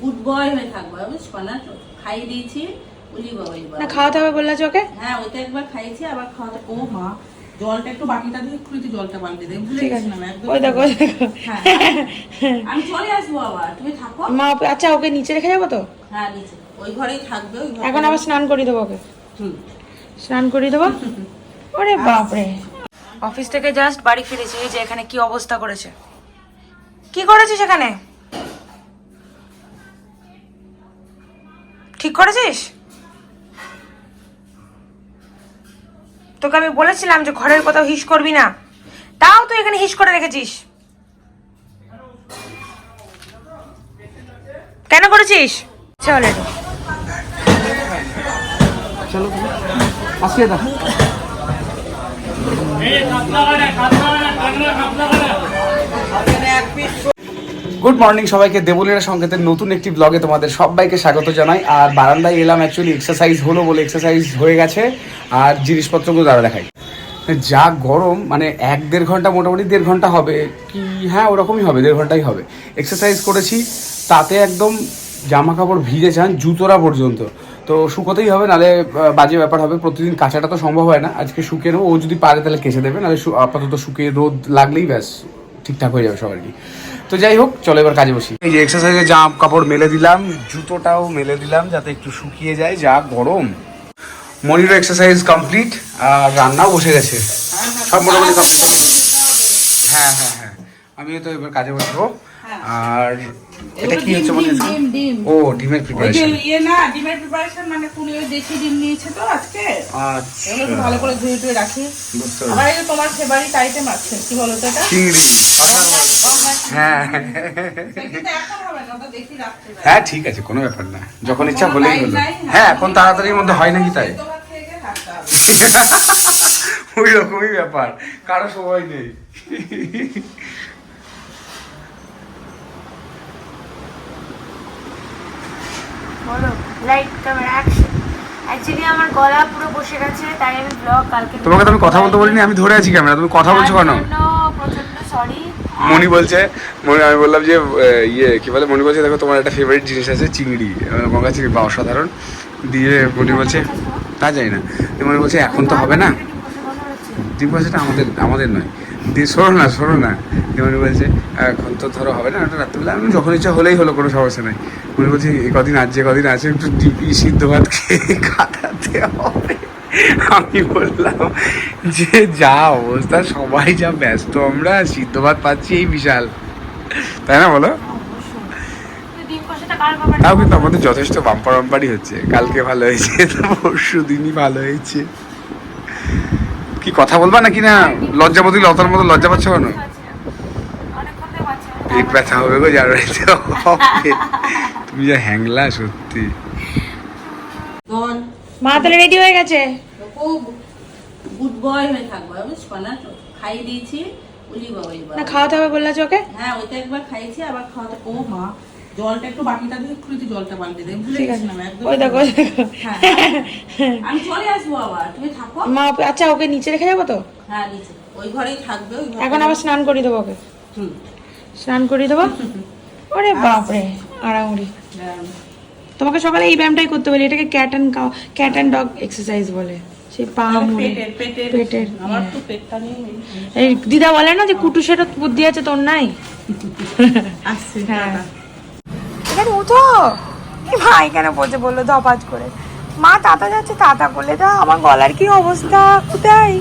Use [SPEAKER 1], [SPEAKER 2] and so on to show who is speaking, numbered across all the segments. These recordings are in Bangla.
[SPEAKER 1] গুড বয় হয়ে থাকবে খাইয়ে দিয়েছি বলি বাবা
[SPEAKER 2] না খাওয়াতে হবে বললে ওকে?
[SPEAKER 1] হ্যাঁ ওইটা একবার খাইয়েছি আবার খাওয়াতে ও মা জলটা একটু বাটিটা দিয়ে একটু একটু জলটা পাল্টে দেয় ভুলে গেছিলাম একদম
[SPEAKER 2] ওই দেখো
[SPEAKER 1] হ্যাঁ, আমি চলে আসব আবার তুমি থাকো।
[SPEAKER 2] মা আচ্ছা ওকে নিচে রেখে যাব তো?
[SPEAKER 1] হ্যাঁ নিচে। ওই ঘরেই থাকবে ওই
[SPEAKER 2] এখন আবার স্নান করিয়ে দেবো ওকে।
[SPEAKER 1] হুম।
[SPEAKER 2] স্নান করিয়ে দেবো? ওরে বাপরে। অফিস থেকে জাস্ট বাড়ি ফিরেছি এই যে এখানে কি অবস্থা করেছে? কি করেছিস এখানে? ঠিক করেছিস? তোকে আমি বলেছিলাম যে ঘরের কোথাও হিস করবি না। তাও তুই এখানে হিস করে রেখেছিস। কেন করেছিস? চল
[SPEAKER 3] চলো আসিয়ে দাও গুড মর্নিং সবাইকে দেবলীরা সংকেতের নতুন একটি ব্লগে তোমাদের সবাইকে স্বাগত জানাই। আর বারান্দায় এলাম অ্যাকচুয়ালি এক্সারসাইজ হলো বলে এক্সারসাইজ হয়ে গেছে। আর জিনিসপত্রগুলো দাঁড়া দেখাই। যা গরম মানে এক দেড় ঘণ্টা, মোটামুটি দেড় ঘণ্টা হবে। কি? হ্যাঁ ওরকমই হবে, দেড় ঘন্টাই হবে। এক্সারসাইজ করেছি, তাতে একদম জামা কাপড় ভিজে যান জুতোরা পর্যন্ত। তো শুকোতেই হবে নাহলে বাজে ব্যাপার হবে। প্রতিদিন কাঁচাটা তো সম্ভব হয় না। আজকে শুকিয়ে নেব, ও যদি পারে তাহলে কেচে দেবে নাহলে আপাতত শুকিয়ে রোদ লাগলেই ব্যাস, ঠিকঠাক হয়ে যাবে সবার কি। তো যাই হোক চলো এবার কাজে বসি। এই যে এক্সারসাইজে জামা কাপড় মেলে দিলাম জুতোটাও মেলে দিলাম যাতে একটু শুকিয়ে যায় যা গরম। মনিরও এক্সারসাইজ কমপ্লিট আর রান্নাও বসে গেছে। সব মোটামুটি কমপ্লিট হ্যাঁ হ্যাঁ হ্যাঁ আমিও তো এবার কাজে বসবো। আর এটা কি হচ্ছে মনে ও ডিমের
[SPEAKER 1] যে
[SPEAKER 3] প্রিপারেশন
[SPEAKER 1] ইয়ে না ডিমের প্রিপারেশন মানে তুমি ওই দেশি ডিম নিয়েছে তো আজকে। এগুলো
[SPEAKER 3] আচ্ছা
[SPEAKER 1] ভালো করে ধুয়ে টুয়ে রাখি।
[SPEAKER 3] বুঝতে
[SPEAKER 1] আবার এই যে তোমার ফেভারিট আইটেম আছে কি বলো তো এটা?
[SPEAKER 3] চিংড়ি। হ্যাঁ।
[SPEAKER 1] কিন্তু এখন হবে না ওটা দেখি রাখতে হবে।
[SPEAKER 3] হ্যাঁ ঠিক আছে কোনো ব্যাপার না। যখন ইচ্ছা হলেই হলো। হ্যাঁ এখন তাড়াতাড়ির মধ্যে হয় নাকি তাই? ওই রকমই ব্যাপার। কারও সময় নেই। তোমাকে তো আমি কথা বলতে বলিনি আমি ধরে আছি ক্যামেরা তুমি কথা বলছো কেন?
[SPEAKER 2] সরি
[SPEAKER 3] মনি বলছে মনি আমি বললাম যে ইয়ে কি বলে মনি বলছে, দেখো তোমার একটা ফেভারিট জিনিস আছে চিংড়ি। গঙ্গা চিংড়ি বা অসাধারণ? দিয়ে মনি বলছে, তা জানি না। মনি বলছে, এখন তো হবে না। ডিম পয়সাটা আমাদের আমাদের নয়। দিয়ে সরো না সরো না। মনে বলছে, এখন তো ধরো হবে না ওটা রাত্রিবেলা। আমি যখন ইচ্ছা হলেই হলো, কোনো সমস্যা নেই। মনে বলছি কদিন আছে কদিন আছে, একটু ডিপি সিদ্ধ ভাত খেয়ে কাটাতে হবে। আমি বললাম যে, যা অবস্থা, সবাই যা ব্যস্ত, আমরা সিদ্ধ ভাত পাচ্ছি এই বিশাল। তাই না বলো? তাও কিন্তু আমাদের যথেষ্ট বাম্পার বাম্পারই হচ্ছে। কালকে ভালো হয়েছে পরশু দিনই ভালো হয়েছে। কি কথা বলবা নাকি না? লজ্জাপতি লতার মতো লজ্জা পাচ্ছ কেন? পেট ব্যথা হবে গো, যার তুমি যা হ্যাংলা, সত্যি।
[SPEAKER 1] বল
[SPEAKER 2] মা তাহলে রেডি হয়ে গেছে?
[SPEAKER 1] খুব গুড বয় হয়ে থাকবে বুঝছ? না তো খাইয়ে দিয়েছি বলি বাবা
[SPEAKER 2] না খাওয়াতে হবে বললে ওকে?
[SPEAKER 1] হ্যাঁ ওইটা একবার খাইয়েছি আবার খাওয়াতে ও মা জলটা একটু বাটিটা দিয়ে জলটা পাল্টে দেয় ভুলে গেছিলাম একদম
[SPEAKER 2] ওই দেখো
[SPEAKER 1] হ্যাঁ, আমি চলে আসব আবার তুমি থাকো।
[SPEAKER 2] মা আচ্ছা ওকে নিচে রেখে যাব তো?
[SPEAKER 1] হ্যাঁ নিচে। ওই ঘরেই থাকবে ওই
[SPEAKER 2] এখন আবার স্নান করিয়ে দেবো ওকে।
[SPEAKER 1] হুম।
[SPEAKER 2] স্নান করিয়ে দেবো? ওরে বাপরে আড়াউড়ি
[SPEAKER 1] হ্যাঁ।
[SPEAKER 2] তোমাকে সকালে এই ব্যায়ামটাই করতে বলি এটাকে cat and cat and dog exercise বলে। সেই পা মুড়ে
[SPEAKER 1] পেটের পেটের।
[SPEAKER 2] পেটের
[SPEAKER 1] আমার
[SPEAKER 2] হ্যাঁ।
[SPEAKER 1] তো পেটটা নেই।
[SPEAKER 2] এই দিদা বলে না যে কুটুসেরও বুদ্ধি আছে তোর নাই?
[SPEAKER 1] আসছে
[SPEAKER 2] হ্যাঁ। এখানে উঠো। এই মা এখানে বসে বলল ধপাজ করে। মা তাতা যাচ্ছে তাতা বলে দা আমার গলার কি অবস্থা? কোথায়?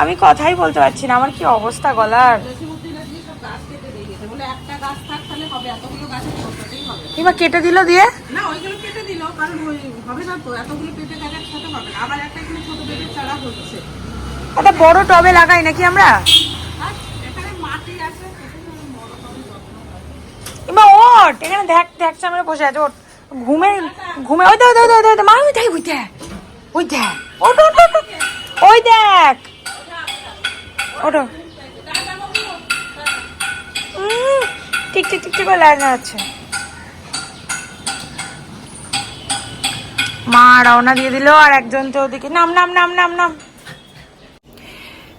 [SPEAKER 2] আমি কথাই বলতে পারছি না আমার কি অবস্থা গলার?
[SPEAKER 1] একটা গাছ থাক তাহলে হবে এতগুলো গাছের ছোটতেই হবে।
[SPEAKER 2] কিংবা কেটে দিল দিয়ে?
[SPEAKER 1] না ওইগুলো কেটে দিল কারণ ওই হবে না তো এতগুলো পেঁপে গাছ একসাথে হবে আবার একটা এখানে ছোট পেঁপে চারা হচ্ছে।
[SPEAKER 2] একটা বড় টবে লাগাই নাকি আমরা?
[SPEAKER 1] এখানে মাটি আছে
[SPEAKER 2] ওট এখানে দেখ দেখ সামনে বসে আছে ওট ঘুমে ঘুমে ওই দেখ ওই দেখ ওই দেখ মা ওই দেখ ওই দেখ ওই দেখ ওট ওট ওট, ওট। ওই দেখ। ওটো ঠিক ঠিক ঠিক ঠিক লাইন আছে। মা রওনা দিয়ে দিল আর একজন তো ওদিকে, নাম নাম নাম নাম নাম।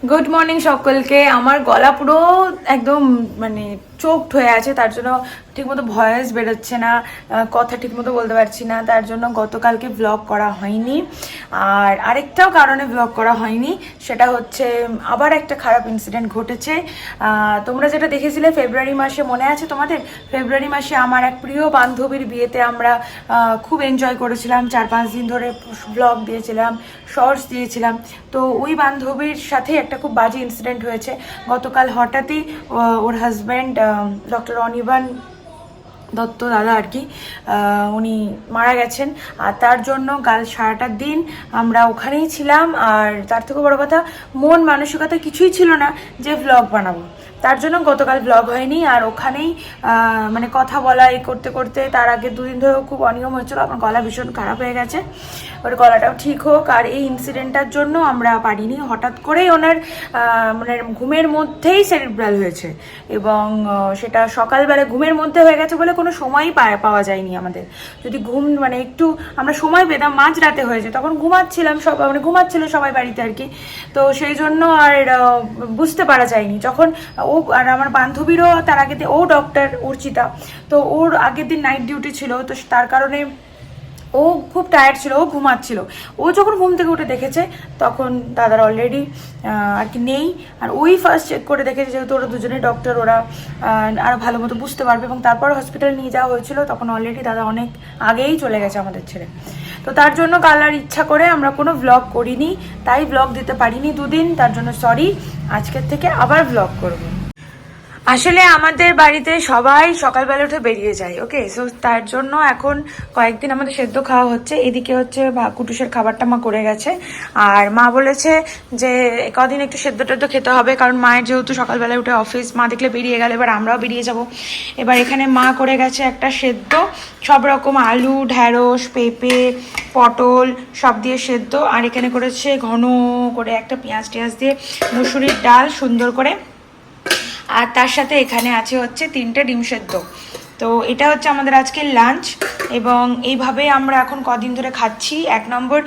[SPEAKER 2] গুড মর্নিং সকলকে। আমার গলা পুরো একদম মানে চোখ হয়ে আছে, তার জন্য ঠিকমতো ভয়েস বেরোচ্ছে না কথা ঠিকমতো বলতে পারছি না, তার জন্য গতকালকে ব্লগ করা হয়নি। আর আরেকটাও কারণে ব্লগ করা হয়নি, সেটা হচ্ছে আবার একটা খারাপ ইনসিডেন্ট ঘটেছে। তোমরা যেটা দেখেছিলে ফেব্রুয়ারি মাসে, মনে আছে তোমাদের? ফেব্রুয়ারি মাসে আমার এক প্রিয় বান্ধবীর বিয়েতে আমরা খুব এনজয় করেছিলাম। চার পাঁচ দিন ধরে ব্লগ দিয়েছিলাম শর্টস দিয়েছিলাম। তো ওই বান্ধবীর সাথে একটা খুব বাজে ইনসিডেন্ট হয়েছে। গতকাল হঠাৎই ওর হাজব্যান্ড ডক্টর অনির্বাণ দত্ত দাদা আর কি উনি মারা গেছেন। আর তার জন্য কাল সারাটা দিন আমরা ওখানেই ছিলাম। আর তার থেকে বড় কথা, মন মানসিকতা কিছুই ছিল না যে ভ্লগ বানাবো। তার জন্য গতকাল ব্লগ হয়নি, আর ওখানেই মানে কথা বলা এই করতে করতে তার আগে দুদিন ধরেও খুব অনিয়ম হয়েছিল, আমার গলা ভীষণ খারাপ হয়ে গেছে। ওর গলাটাও ঠিক হোক, আর এই ইনসিডেন্টটার জন্য আমরা পারিনি। হঠাৎ করেই ওনার মানে ঘুমের মধ্যেই সেরিব্রাল হয়েছে এবং সেটা সকালবেলা ঘুমের মধ্যে হয়ে গেছে বলে কোনো সময়ই পাওয়া যায়নি আমাদের। যদি ঘুম মানে একটু আমরা সময় পেতাম, মাঝ রাতে হয়েছে তখন ঘুমাচ্ছিলাম সব মানে ঘুমাচ্ছিল সবাই বাড়িতে আর কি। তো সেই জন্য আর বুঝতে পারা যায়নি। যখন ও আর আমার বান্ধবীরও তার দিন, ও ডক্টর অর্চিতা। তো ওর আগের দিন নাইট ডিউটি ছিল, তো তার কারণে ও খুব টায়ার্ড ছিল, ও ঘুমাচ্ছিল। ও যখন ঘুম থেকে উঠে দেখেছে, তখন দাদার অলরেডি আর কি নেই। আর ওই ফার্স্ট চেক করে দেখেছে, যেহেতু ওরা দুজনেই ডক্টর ওরা আরও ভালো মতো বুঝতে পারবে। এবং তারপর হসপিটাল নিয়ে যাওয়া হয়েছিল, তখন অলরেডি দাদা অনেক আগেই চলে গেছে আমাদের ছেড়ে। তো তার জন্য কাল আর ইচ্ছা করে আমরা কোনো ব্লগ করিনি। তাই ব্লগ দিতে পারিনি দুদিন, তার জন্য সরি আজকের থেকে আবার ব্লগ করব। আসলে আমাদের বাড়িতে সবাই সকালবেলা উঠে বেরিয়ে যায় ওকে সো তার জন্য এখন কয়েকদিন আমাদের সেদ্ধ খাওয়া হচ্ছে। এদিকে হচ্ছে কুটুসের খাবারটা মা করে গেছে। আর মা বলেছে যে, কদিন একটু সেদ্ধ টেদ্ধ খেতে হবে, কারণ মায়ের যেহেতু সকালবেলায় উঠে অফিস মা দেখলে বেরিয়ে গেল, এবার আমরাও বেরিয়ে যাব। এবার এখানে মা করে গেছে একটা সেদ্ধ। সব রকম আলু, ঢ্যাঁড়স, পেঁপে, পটল সব দিয়ে সেদ্ধ। আর এখানে করেছে ঘন করে একটা পেঁয়াজ টেঁয়াজ দিয়ে মুসুরির ডাল সুন্দর করে আর তার সাথে এখানে আছে হচ্ছে তিনটে ডিম সেদ্ধ। তো এটা হচ্ছে আমাদের আজকের লাঞ্চ এবং এইভাবে আমরা এখন কদিন ধরে খাচ্ছি। এক নম্বর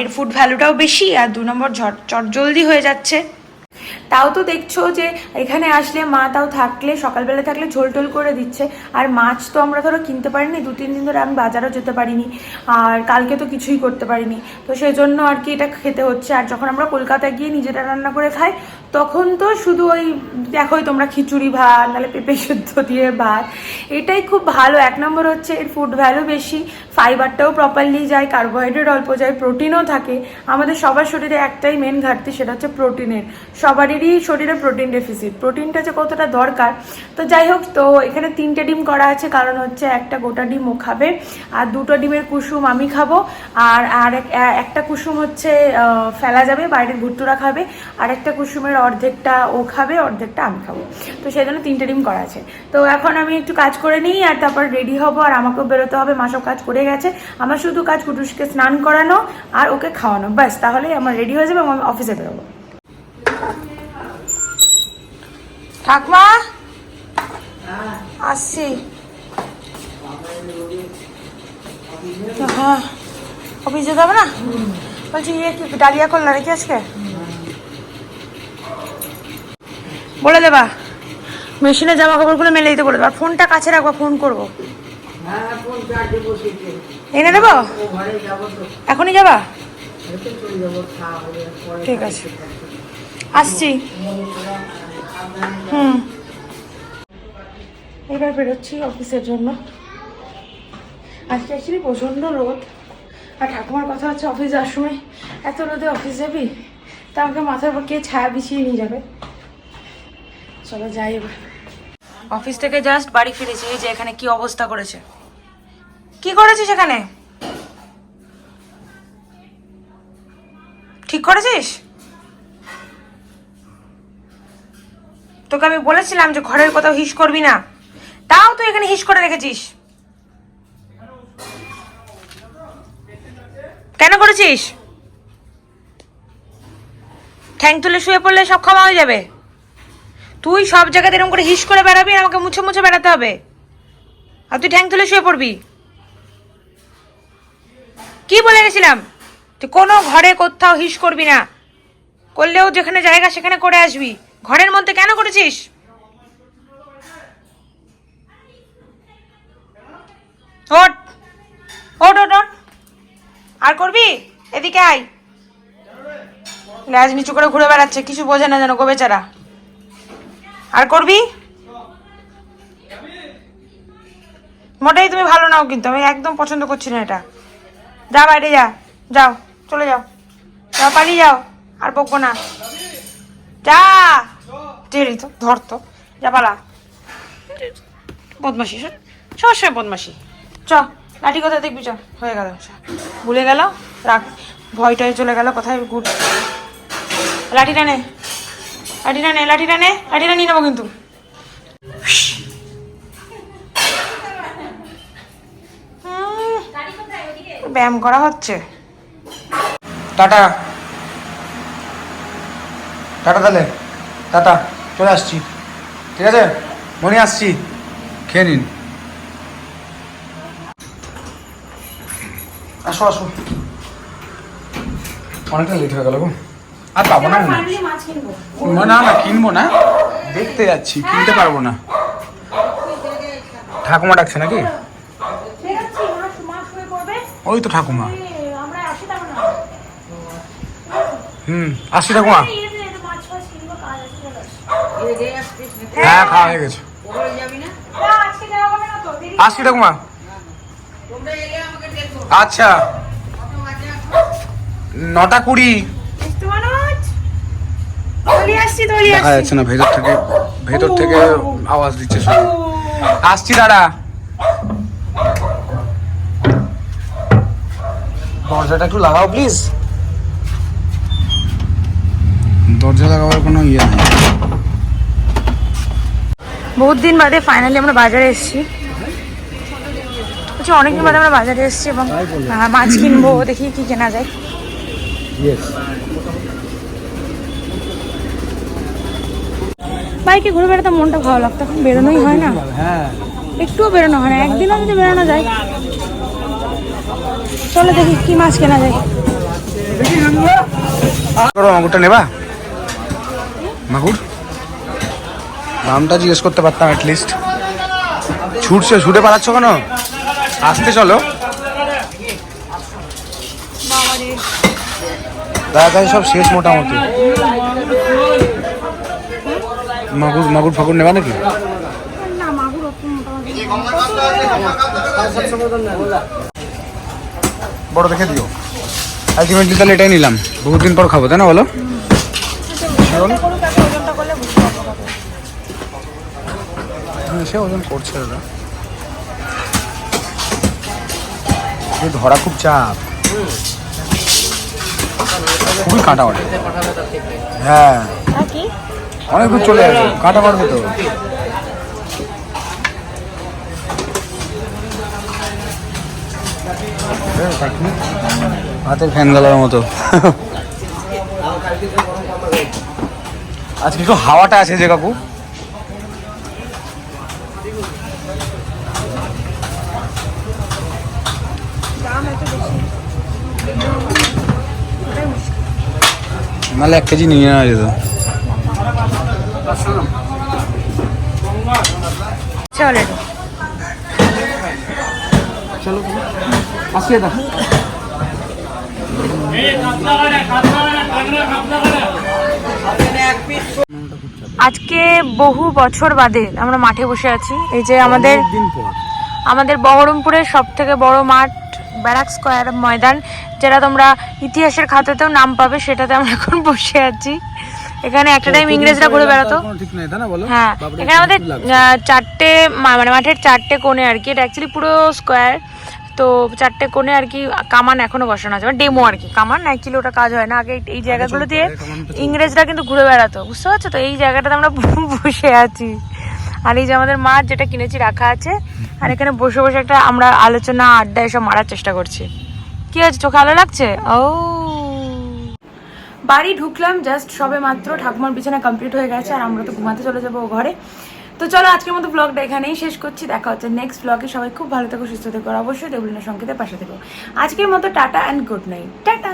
[SPEAKER 2] এর ফুড ভ্যালুটাও বেশি আর দু নম্বর ঝট, চট জলদি হয়ে যাচ্ছে। তাও তো দেখছ যে এখানে আসলে মা তাও থাকলে, সকালবেলা থাকলে ঝোল টোল করে দিচ্ছে। আর মাছ তো আমরা ধরো কিনতে পারিনি, দু, তিন দিন ধরে আমি বাজারও যেতে পারিনি। আর কালকে তো কিছুই করতে পারিনি। তো সেই জন্য আর কি এটা খেতে হচ্ছে। আর যখন আমরা কলকাতায় গিয়ে নিজেরা রান্না করে খাই তখন তো শুধু ওই দেখোই তোমরা খিচুড়ি ভাত, নাহলে পেঁপে শুদ্ধ দিয়ে ভাত। এটাই খুব ভালো। এক নম্বর হচ্ছে এর ফুড ভ্যালু বেশি। ফাইবারটাও প্রপারলি যায় কার্বোহাইড্রেট অল্প যায় প্রোটিনও থাকে। আমাদের সবার শরীরে একটাই মেন ঘাটতি, সেটা হচ্ছে প্রোটিনের সবারই শরীরে প্রোটিন ডেফিসিট প্রোটিনটা যে কতটা দরকার, তো যাই হোক, তো এখানে তিনটে ডিম করা আছে। কারণ হচ্ছে একটা গোটা ডিম ও খাবে, আর দুটো ডিমের কুসুম আমি খাব, আর আর এক- একটা কুসুম হচ্ছে ফেলা যাবে, বাইরের ভুট্টুরা খাবে, আর একটা কুসুমের অর্ধেকটা ও খাবে, অর্ধেকটা আমি খাব। তো সেই জন্য তিনটে ডিম করা আছে। তো এখন আমি একটু কাজ করে নিই, আর তারপর রেডি হব, আর আমাকেও বেরোতে হবে মা সব কাজ করে গেছে। আমার শুধু কাজ কুটুসকে স্নান করানো আর ওকে খাওয়ানো। ব্যাস তাহলে আমার রেডি হয়ে যাবে আমি অফিসে বেরোবো। ঠাকমা? আসছি। হ্যাঁ অফিস যেতে হবে না? বলছি ইয়ে কি ডালিয়া করলা নাকি আজকে? বলে দেবা। মেশিনে জামা কাপড়গুলো মেলে দিতে বলে দেবা। ফোনটা কাছে রাখবা, ফোন করব। এনে দেবো? এখনই যাবা? ঠিক আছে। আসছি। হুম। এবার বেরোচ্ছি অফিসের জন্য। আজকে অ্যাকচুয়ালি প্রচণ্ড রোদ। আর ঠাকুমার কথা হচ্ছে অফিস যাওয়ার সময়। এত রোদে অফিস যাবি? তা আমাকে মাথার উপর কে ছায়া বিছিয়ে নিয়ে যাবে? চলো যাই এবার। অফিস থেকে জাস্ট বাড়ি ফিরেছি, এই যে এখানে কি অবস্থা করেছে। কি করেছিস এখানে? ঠিক করেছিস? তোকে আমি বলেছিলাম যে ঘরের কোথাও হিস করবি না। তাও তুই এখানে হিস করে রেখেছিস। কেন করেছিস? ঠ্যাং তুলে শুয়ে পড়লে সব ক্ষমা হয়ে যাবে। তুই সব জায়গাতে এরকম করে হিস করে বেড়াবি আমাকে মুছে মুছে বেড়াতে হবে। আর তুই ঠ্যাং তুলে শুয়ে পড়বি। কি বলে গেছিলাম? তুই কোনো ঘরে কোথাও হিস করবি না। করলেও যেখানে জায়গা সেখানে করে আসবি। ঘরের মধ্যে কেন করেছিস? ওট ওট ওট ওট আর করবি? এদিকে আয়। ল্যাজ নিচু করে ঘুরে বেড়াচ্ছে, কিছু বোঝে না যেন গো বেচারা। আর করবি? মোটেই তুমি ভালো নাও কিন্তু, আমি একদম পছন্দ করছি না এটা। যা বাইরে যা, যাও, চলে যাও। যাও পালিয়ে যাও, আর বকবো না। যা! টেরি তো, ধর তো। যা পালা। বদমাসি সবসময় বদমাসি চ, লাঠি কোথায় দেখবি, চ। হয়ে গেল। ভুলে গেল? রাখ। ভয়টাই চলে গেল, কোথায় ঘুর। লাঠিটা নে। লাঠিটা নে লাঠিটা নে, লাঠিটা নিয়ে নেব কিন্তু। ব্যায়াম করা হচ্ছে?
[SPEAKER 3] টাটা। টাটা তাহলে। টাটা। চলে আসছি। ঠিক আছে? মনে আসছি। খেয়ে নিন। আসো আসো। অনেকটা লেট হয়ে গেল গো। আর পাবো না। মনে হয়।
[SPEAKER 2] কিনবো।
[SPEAKER 3] না না কিনবো না। দেখতে যাচ্ছি কিনতে পারব না। ঠাকুমা ডাকছে নাকি? ওই তো ঠাকুমা। হুম আসছি ঠাকুমা। হ্যাঁ খাওয়া হয়ে গেছে। আসছি ঠাকুমা। আচ্ছা। নটা কুড়ি। দেখা যাচ্ছে না ভেতর থেকে ভেতর থেকে আওয়াজ দিচ্ছে শুধু আসছি দাঁড়া। দরজাটা একটু লাগাও প্লিজ দরজা লাগাবার কোনো ইয়ে নেই।
[SPEAKER 2] বহুত দিন বাদে ফাইনালি আমরা বাজারে এসেছি। বলছি অনেকদিন বাদে আমরা বাজারে এসেছি এবং মাছ কিনবো দেখি কি কেনা যায়। বাইকে ঘুরে বেড়াতে মনটা ভালো লাগতো এখন বেরোনোই হয় না।
[SPEAKER 3] হ্যাঁ।
[SPEAKER 2] একটুও বেরোনো হয় না একদিনও যদি বেরোনো যায়। চলো দেখি কি মাছ কেনা যায়।
[SPEAKER 3] মাগুরটা নেবা? মাগুর? দামটা জিজ্ঞেস করতে পারতাম অ্যাটলিস্ট ছুটছে ছুটে পালাচ্ছ কেন? আসতে চলো। তাড়াতাড়ি সব শেষ মোটামুটি। মাগুর মাগুর ফাগুর নেবা নাকি? বড় দেখে দিও। আলটিমেটলি তাহলে এটাই নিলাম। বহুত দিন পর খাব তাই না বলো? হ্যাঁ, বলো হ্যাঁ, সে ওজন করছে দাদা। ধরা খুব চাপ। খুবই কাঁটা মারে হ্যাঁ। অনেক দূর চলে যাবে কাঁটা মারবে তো। হাতের ফ্যান গেলার মতো। আজকে একটু হাওয়াটা আছে যে কাকু। নাহলে এক কেজি নিয়ে নেওয়া যেত।
[SPEAKER 2] চলে।
[SPEAKER 3] আসিয়ে দেখো
[SPEAKER 2] আজকে বহু বছর বাদে আমরা মাঠে বসে আছি। এই যে আমাদের আমাদের বহরমপুরের সব থেকে বড় মাঠ ব্যারাক স্কোয়ার ময়দান যেটা তোমরা ইতিহাসের খাতাতেও নাম পাবে সেটাতে আমরা এখন বসে আছি। এখানে একটা টাইম ইংরেজরা ঘুরে বেড়াতো। হ্যাঁ এখানে আমাদের চারটে মানে মাঠের চারটে কোণে আর কি এটা অ্যাকচুয়ালি পুরো স্কোয়ার তো চারটে কোণে আর কি কামান এখনও বসানো আছে। মানে ডেমো আর কি। কামান অ্যাকচুয়ালি ওটা কাজ হয় না। আগে এই জায়গাগুলো দিয়ে। ইংরেজরা কিন্তু ঘুরে বেড়াতো। বুঝতে পারছ তো? এই জায়গাটাতে আমরা বসে আছি। আর এই যে আমাদের মাছ যেটা কিনেছি রাখা আছে। আর এখানে বসে বসে একটা আমরা আলোচনা আড্ডা এসব মারার চেষ্টা করছি। কি আছে চোখে আলো লাগছে? ও। বাড়ি ঢুকলাম জাস্ট সবে মাত্র। ঠাকুমার বিছানা কমপ্লিট হয়ে গেছে আর আমরা তো ঘুমাতে চলে যাব ঘরে। তো চলো আজকের মতো ব্লগটা এখানেই শেষ করছি। দেখা হচ্ছে নেক্সট ব্লগে সবাই খুব ভালো থেকো, সুস্থ থেকো অবশ্যই দেবলিনা সংকেতের পাশে থেকো। আজকের মতো tata and good night tata!